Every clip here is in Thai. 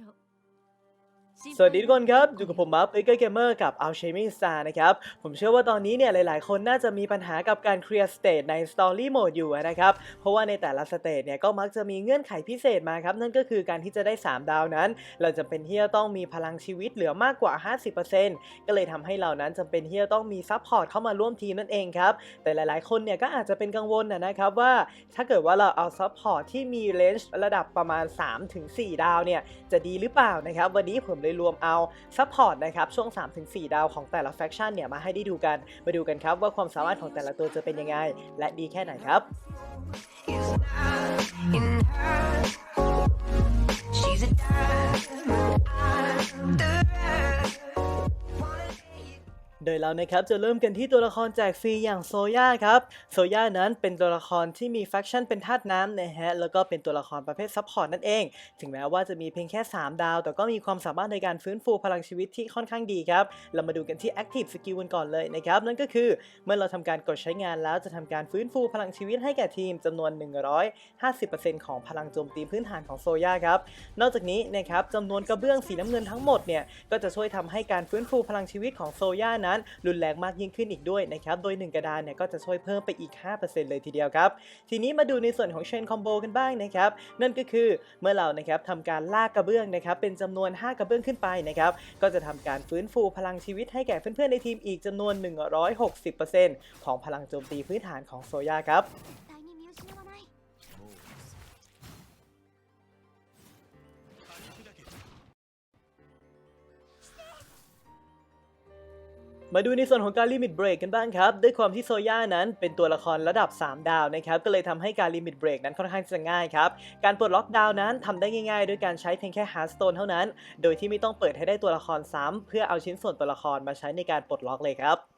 마십시오. สวัสดีทุกคนครับ อยู่กับผมมาร์คเบเกอร์เกมเมอร์กับ Alchemy Star นะครับ ผมเชื่อว่าตอนนี้เนี่ยหลายๆ คนน่าจะมีปัญหากับการเคลียร์สเตจใน Story Mode อยู่นะครับ เพราะว่าในแต่ละสเตจเนี่ยก็มักจะมีเงื่อนไขพิเศษมาครับ นั่นก็คือการที่จะได้ 3 ดาวนั้น เราจำเป็นที่จะต้องมีพลังชีวิตเหลือมากกว่า 50%ก็เลยทำให้เรานั้นจำเป็นที่จะต้องมีซัพพอร์ตเข้ามาร่วมทีมนั่นเองครับ แต่หลายๆ คนเนี่ยก็อาจจะเป็นกังวลนะนะครับว่าถ้าเกิดว่าเราเอาซัพพอร์ตที่มีเลนจ์ระดับประมาณ 3-4 ดาวเนี่ยจะดีหรือเปล่านะครับวันนี้ผมเลยรวมเอาซัพพอร์ตนะครับช่วง 3-4 ดาวของแต่ละแฟคชั่นเนี่ยมาให้ได้ดูกันมาดูกันครับว่าความสามารถของแต่ละตัวจะเป็นยังไง และดีแค่ไหนครับ She's a diamond under her. โดยเรานะครับจะเริ่มกันที่ตัวละครแจกฟรีอย่างโซย่าครับโซย่านั้นเป็นตัวละครที่มีแฟคชั่นเป็นธาตุน้ำนะฮะแล้วก็เป็นตัวละครประเภทซัพพอร์ตนั่นเอง ถึงแม้ว่าจะมีเพียงแค่ 3 ดาว แต่ก็มีความสามารถในการฟื้นฟูพลังชีวิตที่ค่อนข้างดีครับ เรามาดูกันที่ Active Skill กันก่อนเลยนะครับ นั่นก็คือเมื่อเราทำการกดใช้งานแล้วจะทำการฟื้นฟูพลังชีวิตให้แก่ทีมจำนวน 150%ของพลังโจมตีพื้นฐานของโซย่าครับนอกจากนี้นะครับจำนวนกระเบื้องสีน้ำเงินทั้งหมดเนี่ยก็จะช่วยทำให้การฟื้นฟูพลังชีวิตของโซย่านั้นรุนแรงมากยิ่งขึ้นอีกด้วยนะครับ โดย 1 กระดานเนี่ยก็จะช่วยเพิ่มไปอีก 5%เลยทีเดียวครับ ทีนี้มาดูในส่วนของเชนคอมโบกันบ้างนะครับ นั่นก็คือเมื่อเรานะครับทำการลากกระเบื้องนะครับเป็นจำนวน 5 กระเบื้องขึ้นไปนะครับก็จะทำการฟื้นฟูพลังชีวิตให้แก่เพื่อนๆในทีมอีกจำนวน 160%ของพลังโจมตีพื้นฐานของโซย่าครับ มาดูในส่วนของการลิมิตเบรกกันบ้างครับ ด้วยความที่โซย่านั้นเป็นตัวละครระดับ 3 ดาวนะครับ ก็เลยทำให้การลิมิตเบรกนั้นค่อนข้างจะง่ายครับ การปลดล็อกดาวนั้นทำได้ง่ายๆ ด้วยการใช้เพียงแค่ฮาร์สโตนเท่านั้น โดยที่ไม่ต้องเปิดให้ได้ตัวละครซ้ำเพื่อเอาชิ้นส่วนตัวละครมาใช้ในการปลดล็อกเลยครับ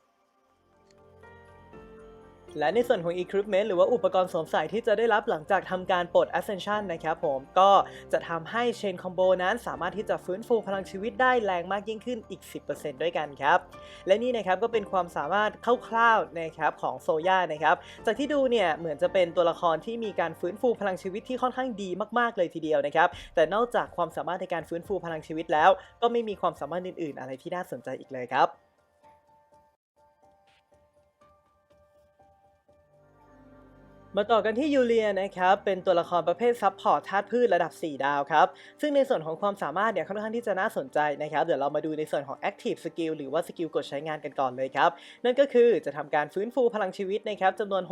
และในส่วนของ Equipment หรือว่าอุปกรณ์สวมใส่ที่จะได้รับหลังจากทำการปลด Ascension นะครับผม ก็จะทำให้ Chain Combo นั้นสามารถที่จะฟื้นฟูพลังชีวิตได้แรงมากยิ่งขึ้นอีก 10%ด้วยกันครับ และนี่นะครับก็เป็นความสามารถคร่าวๆนะครับของโซย่านะครับ จากที่ดูเนี่ยเหมือนจะเป็นตัวละครที่มีการฟื้นฟูพลังชีวิตที่ค่อนข้างดีมากๆเลยทีเดียวนะครับ แต่นอกจากความสามารถในการฟื้นฟูพลังชีวิตแล้ว ก็ไม่มีความสามารถอื่นๆ อะไรที่น่าสนใจอีกเลยครับ มาต่อกันที่ยูเลียนะครับเป็นตัวละครประเภทซับพอร์ตธาตุพืชระดับ 4 ดาวครับ ซึ่งในส่วนของความสามารถเนี่ยค่อนข้างที่จะน่าสนใจนะครับ เดี๋ยวเรามาดูในส่วนของ Active Skill หรือว่าสกิลกดใช้งานกันก่อนเลยครับ นั่นก็คือจะทำการฟื้นฟูพลังชีวิตนะครับจำนวน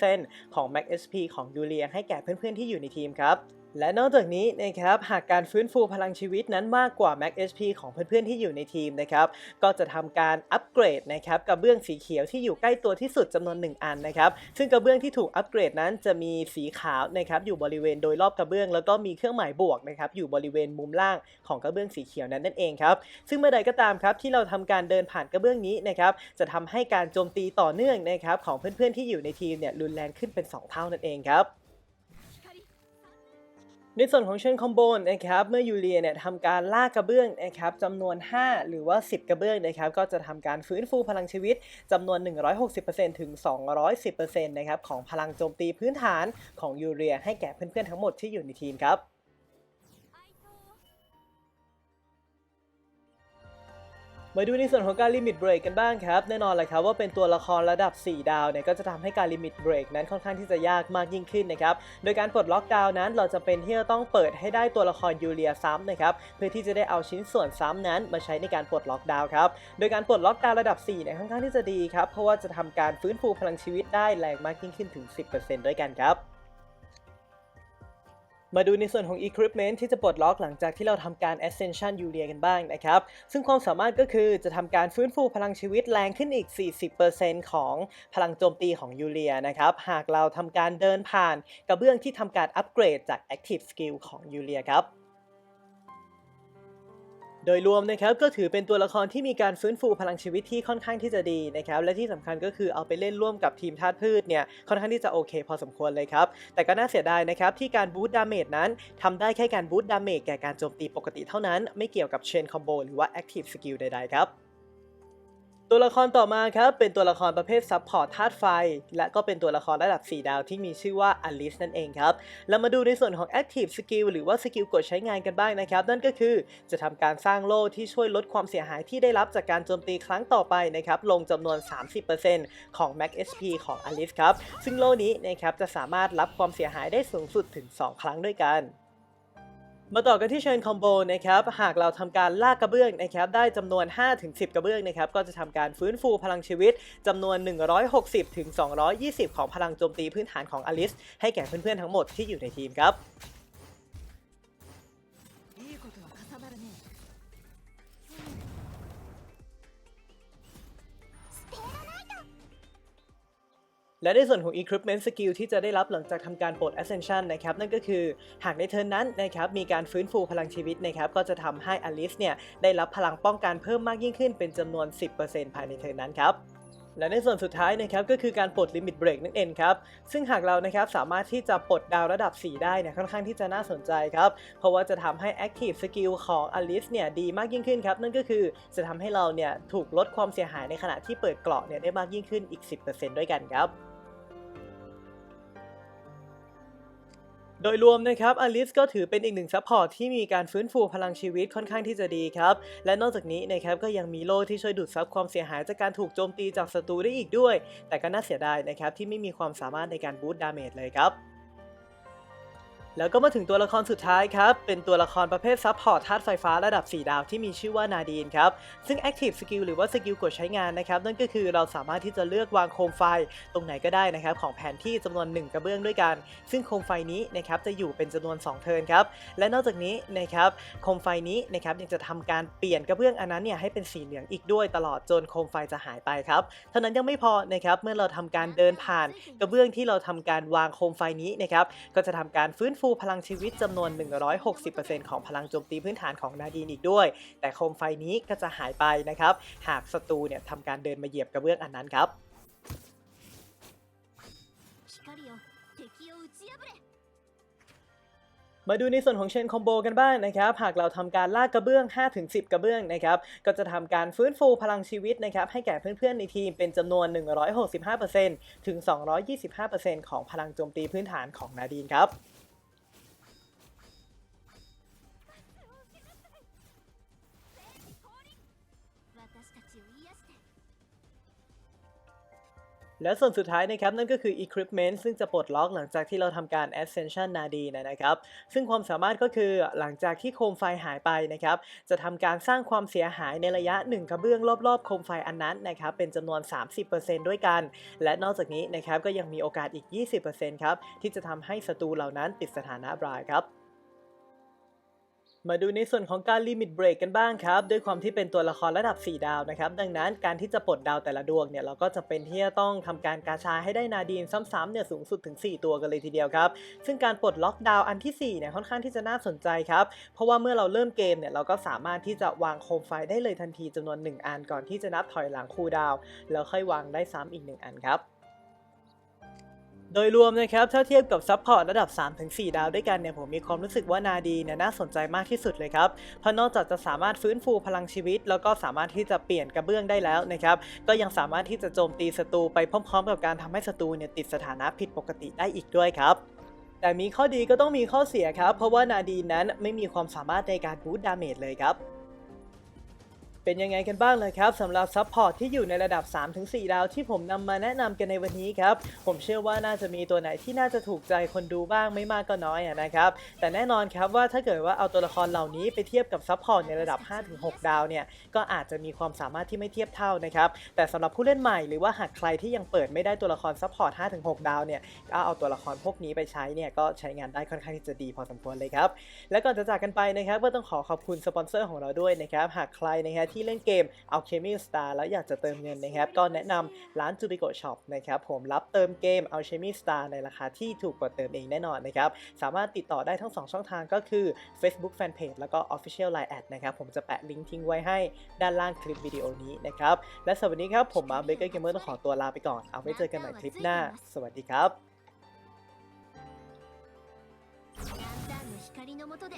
60%ของ Max HP ของยูเลียให้แก่เพื่อนๆที่อยู่ในทีมครับ และนอกจากนี้นะครับหากการฟื้นฟูพลังชีวิตนั้นมากกว่า Max HP ของเพื่อนๆที่อยู่ในทีมนะครับก็จะทำการอัปเกรดนะครับกระเบื้องสีเขียวที่อยู่ใกล้ตัวที่สุดจำนวน 1 อันนะครับซึ่งกระเบื้องที่ถูกอัปเกรดนั้นจะมีสีขาวนะครับอยู่บริเวณโดยรอบกระเบื้อง แล้วก็มีเครื่องหมายบวกนะครับอยู่บริเวณมุมล่างของกระเบื้องสีเขียวนั้นนั่นเองครับซึ่งเมื่อใดก็ตามครับที่เราทำการเดินผ่านกระเบื้องนี้นะครับจะทำให้การโจมตีต่อเนื่องนะครับของเพื่อนๆที่อยู่ในทีมเนี่ยรุนแรงขึ้นเป็น 2 เท่านั่นเองครับ ในส่วนของเชิญคอมโบนะครับเมื่อยูเรียเนี่ยทำการลากกระเบื้องนะครับจำนวน 5 หรือว่า 10 กระเบื้องนะครับก็จะทำการฟื้นฟูพลังชีวิตจำนวน 160%ถึง 210%นะครับของพลังโจมตีพื้นฐานของยูเรียให้แก่เพื่อนๆทั้งหมดที่อยู่ในทีมครับ มาดูในส่วนของการลิมิตเบรกกันบ้างครับ แน่นอนเลยครับว่าเป็นตัวละครระดับ 4 ดาวเนี่ยก็จะทำให้การลิมิตเบรกนั้นค่อนข้างที่จะยากมากยิ่งขึ้นนะครับ โดยการปลดล็อกดาวนั้นเราจะเป็นที่จะต้องเปิดให้ได้ตัวละครยูเลียซ้ำนะครับเพื่อที่จะได้เอาชิ้นส่วนซ้ำนั้นมาใช้ในการปลดล็อกดาวครับโดยการปลดล็อกดาวระดับ4เนี่ยค่อนข้างที่จะดีครับเพราะว่าจะทำการฟื้นฟูพลังชีวิตได้แรงมากยิ่งขึ้นถึง 10%ด้วยกันครับ มาดูในส่วนของ Equipment ที่จะปลดล็อกหลังจากที่เราทำการ Ascension Urea กันบ้างนะครับ ซึ่งความสามารถก็คือจะทำการฟื้นฟูพลังชีวิตแรงขึ้นอีก 40%ของพลังโจมตีของยูเลียนะครับ หากเราทำการเดินผ่านกระเบื้องที่ทำการอัปเกรดจาก Active Skill ของยูเลียครับ ดยรวมนะครับก็ถือเป็นตัวละครที่มีการฟื้นฟูพลังชีวิตที่ค่อนข้างที่จะดีนะครับและที่สำคัญก็คือเอาไปเล่นร่วมกับทีมธาตุพืชเนี่ยค่อนข้างที่จะโอเค พอสมควรเลยครับแต่ก็น่าเสียดายนะครับที่การบูตดาเมจนั้นทำได้แค่การบูตดาเมจแก่การโจมตีปกติเท่านั้น ไม่เกี่ยวกับเชนคอมโบหรือว่าแอคทีฟสกิลใดๆครับ ตัวละครต่อมาครับเป็นตัวละครประเภทซับพอร์ตธาตุไฟ และก็เป็นตัวละครระดับ 4 ดาวที่มีชื่อว่าอลิสนั่นเองครับ เรามาดูในส่วนของ Active Skill หรือว่าสกิลกดใช้งานกันบ้างนะครับ นั่นก็คือจะทำการสร้างโล่ที่ช่วยลดความเสียหายที่ได้รับจากการโจมตีครั้งต่อไปนะครับลงจำนวน 30%ของ Max HP ของอลิสครับ ซึ่งโล่นี้นะครับจะสามารถรับความเสียหายได้สูงสุดถึง 2 ครั้งด้วยกัน มาต่อกันที่เชิญคอมโบนะครับ หากเราทำการลากกระเบื้องนะครับ ได้จำนวน 5-10 กระเบื้องนะครับ ก็จะทำการฟื้นฟูพลังชีวิตจำนวน 160-220 ของพลังโจมตีพื้นฐานของอลิส ให้แก่เพื่อนๆทั้งหมดที่อยู่ในทีมครับ และในส่วนของ Equipment Skill ที่จะได้รับหลังจากทำการปลด Ascension นะครับนั่นก็คือหากในเทิร์นนั้นนะครับมีการฟื้นฟูพลังชีวิตนะครับก็จะทำให้อลิสเนี่ยได้รับพลังป้องกันเพิ่มมากยิ่งขึ้นเป็นจำนวน 10%ภายในเทิร์นนั้นครับและในส่วนสุดท้ายนะครับก็คือการปลด Limit Break นั่นเองครับซึ่งหากเรานะครับสามารถที่จะปลดดาวระดับ 4 ได้เนี่ยค่อนข้างที่จะน่าสนใจครับเพราะว่าจะทำให้ Active Skill ของ Alice เนี่ยดีมากยิ่งขึ้นครับนั่นก็คือจะทำให้เราเนี่ยถูกลดความเสียหายในขณะที่เปิดเกราะเนี่ยได้มากยิ่งขึ้นอีก 10%ด้วยกันครับ โดยรวมนะครับอลิสก็ถือเป็นอีกหนึ่งซัพพอร์ตที่มีการฟื้นฟูพลังชีวิตค่อนข้างที่จะดีครับ และนอกจากนี้นะครับก็ยังมีโล่ที่ช่วยดูดซับความเสียหายจากการถูกโจมตีจากศัตรูได้อีกด้วย แต่ก็น่าเสียดายนะครับที่ไม่มีความสามารถในการบูตดาเมจเลยครับ แล้วก็มาถึงตัวละครสุดท้ายครับ เป็นตัวละครประเภทซับพอร์ตธาตุไฟฟ้าระดับ 4 ดาวที่มีชื่อว่านาดีนครับ ซึ่ง Active Skill หรือว่าสกิลกดใช้งานนะครับ นั่นก็คือเราสามารถที่จะเลือกวางโคมไฟตรงไหนก็ได้นะครับ ของแผนที่จำนวน 1 กระเบื้องด้วยกัน ซึ่งโคมไฟนี้นะครับจะอยู่เป็นจำนวน 2 เทิร์นครับ และนอกจากนี้นะครับโคมไฟนี้นะครับยังจะทำการเปลี่ยนกระเบื้องอันนั้นเนี่ยให้เป็นสีเหลืองอีกด้วยตลอดจนโคมไฟจะหายไปครับเท่านั้นยังไม่พอนะครับเมื่อเราทำการเดินผ่านกระเบื้องที่เราทำการวางโคมไฟนี้นะครับก็จะทำการฟื้นฟููพลังชีวิตจำนวน 160%ของพลังโจมตีพื้นฐานของนาดีนอีกด้วย แต่โคมไฟนี้ก็จะหายไปนะครับ หากศัตรูเนี่ยทำการเดินมาเหยียบกระเบื้องอันนั้นครับมาดูในส่วนของเชนคอมโบกันบ้างนะครับ หากเราทำการลากกระเบื้อง 5-10 กระเบื้องนะครับ ก็จะทำการฟื้นฟูพลังชีวิตนะครับ ให้แก่เพื่อนๆในทีมเป็นจำนวน 165%ถึง 225%ของพลังโจมตีพื้นฐานของนาดีนครับ และส่วนสุดท้ายนะครับนั่นก็คือ Equipment ซึ่งจะปลดล็อกหลังจากที่เราทำการ Ascension นาดีนะครับ ซึ่งความสามารถก็คือหลังจากที่โคมไฟหายไปนะครับ จะทำการสร้างความเสียหายในระยะ 1 กระเบื้องรอบๆ โคมไฟอันนั้นนะครับเป็นจำนวน 30%ด้วยกัน และนอกจากนี้นะครับก็ยังมีโอกาสอีก 20%ครับที่จะทำให้ศัตรูเหล่านั้นติดสถานะบรายครับ มาดูในส่วนของการลิมิตเบรกกันบ้างครับ ด้วยความที่เป็นตัวละครระดับ 4 ดาวนะครับ ดังนั้นการที่จะปลดดาวแต่ละดวงเนี่ยเราก็จะเป็นที่จะต้องทำการกาชาให้ได้นาดีนซ้ำๆเนี่ยสูงสุดถึง 4 ตัวกันเลยทีเดียวครับ ซึ่งการปลดล็อกดาวอันที่4เนี่ยค่อนข้างที่จะน่าสนใจครับ เพราะว่าเมื่อเราเริ่มเกมเนี่ยเราก็สามารถที่จะวางโคมไฟได้เลยทันทีจำนวน 1 อันก่อนที่จะนับถอยหลังคูดาว แล้วค่อยวางได้ซ้ำอีก 1 อันครับ โดยรวมนะครับถ้าเทียบกับซัพพอร์ตระดับ 3-4 ดาวด้วยกันเนี่ยผมมีความรู้สึกว่านาดีเนี่ยน่าสนใจมากที่สุดเลยครับเพราะนอกจากจะสามารถฟื้นฟูพลังชีวิต แล้วก็สามารถที่จะเปลี่ยนกระเบื้องได้แล้วนะครับก็ยังสามารถที่จะโจมตีศัตรูไปพร้อม ๆ กับการทำให้ศัตรูเนี่ยติดสถานะผิดปกติได้อีกด้วยครับแต่มีข้อดีก็ต้องมีข้อเสียครับ เพราะว่านาดีนั้นไม่มีความสามารถในการบูตดาเมจเลยครับ เป็นยังไงกันบ้างเลยครับสำหรับซัพพอร์ตที่อยู่ในระดับ 3-4 ดาวที่ผมนำมาแนะนำกันในวันนี้ครับ ผมเชื่อว่าน่าจะมีตัวไหนที่น่าจะถูกใจคนดูบ้างไม่มากก็น้อยนะครับ แต่แน่นอนครับว่าถ้าเกิดว่าเอาตัวละครเหล่านี้ไปเทียบกับซัพพอร์ตในระดับ 5-6 ดาวเนี่ยก็อาจจะมีความสามารถที่ไม่เทียบเท่านะครับแต่สำหรับผู้เล่นใหม่หรือว่าหากใครที่ยังเปิดไม่ได้ตัวละครซัพพอร์ต 5-6 ดาวเนี่ยก็เอาตัวละครพวกนี้ไปใช้เนี่ยก็ใช้งานได้ค่อนข้างที่จะดีพอสมควรเลยครับและก่อนจะจากกันไปนะครับก็ต้องขอขอบคุณสปอนเซอร์ของเราด้วยนะครับหากใครนะฮะทเล่นเกม Alchemy Star แล้วอยากจะเติมเงินนะครับ ก็แนะนำร้าน Jubico Shop นะครับผมรับเติมเกม Alchemy Star ในราคาที่ถูกกว่าเติมเองแน่นอนนะครับ สามารถติดต่อได้ทั้ง 2 ช่องทางก็คือ Facebook Fanpage แล้วก็ Official Line Ad นะครับ ผมจะแปะลิงก์ทิ้งไว้ให้ด้านล่างคลิปวิดีโอนี้นะครับ และสำหรับวันนี้ครับผมมาเบเกอร์เกมเมอร์ต้องขอตัวลาไปก่อน เอาไว้เจอกันใหม่คลิปหน้า สวัสดีครับ ランタンの光の下で